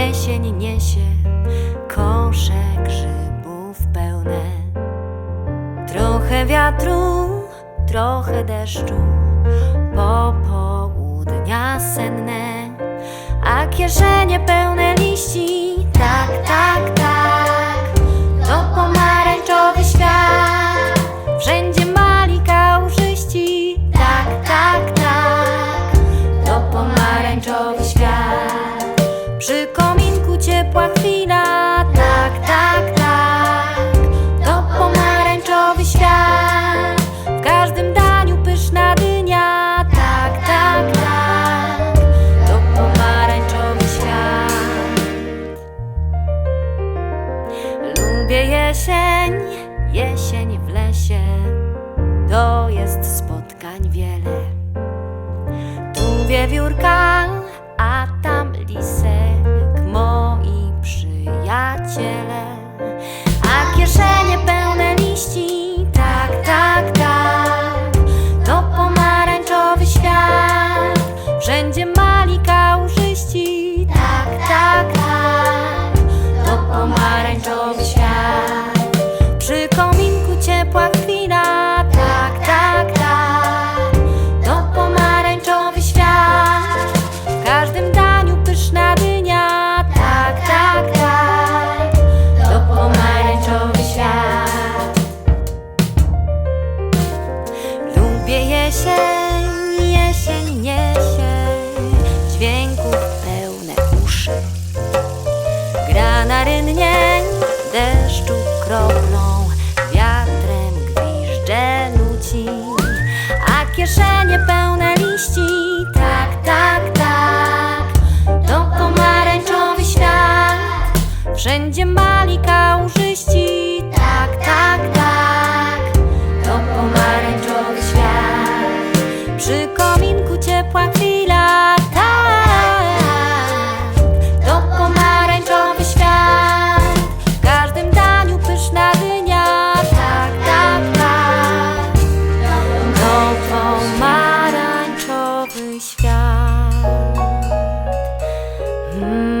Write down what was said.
Jesień niesie kosze grzybów pełne. Trochę wiatru, trochę deszczu, popołudnia senne, a kieszenie pełne liści. Tak, tak, tak, to pomarańczowy świat. Wszędzie mali kałużyści. Tak, tak, tak, to pomarańczowy świat. Przy ciepła chwila. Tak, tak, tak, to pomarańczowy świat. W każdym daniu pyszna dynia. Tak, tak, tak, to pomarańczowy świat. Lubię jesień, jesień w lesie. To jest spotkań wiele. Tu wiewiórka, A kieszenie pełne liści, tak, tak, tak. To pomarańczowy świat. Wszędzie mali kałużyści, tak, tak, tak. To pomarańczowy świat. Jesień, jesień niesie dźwięków pełne uszy. Gra na rynnie, deszczu kroplą, wiatrem gwiżdże nuci, a kieszenie pełne liści. Tak, tak, tak, to pomarańczowy świat. Wszędzie mali kałużyści. Przy kominku ciepła chwila Tak, to pomarańczowy świat. W każdym daniu pyszna dynia Tak, tak, tak. To pomarańczowy świat. Mm.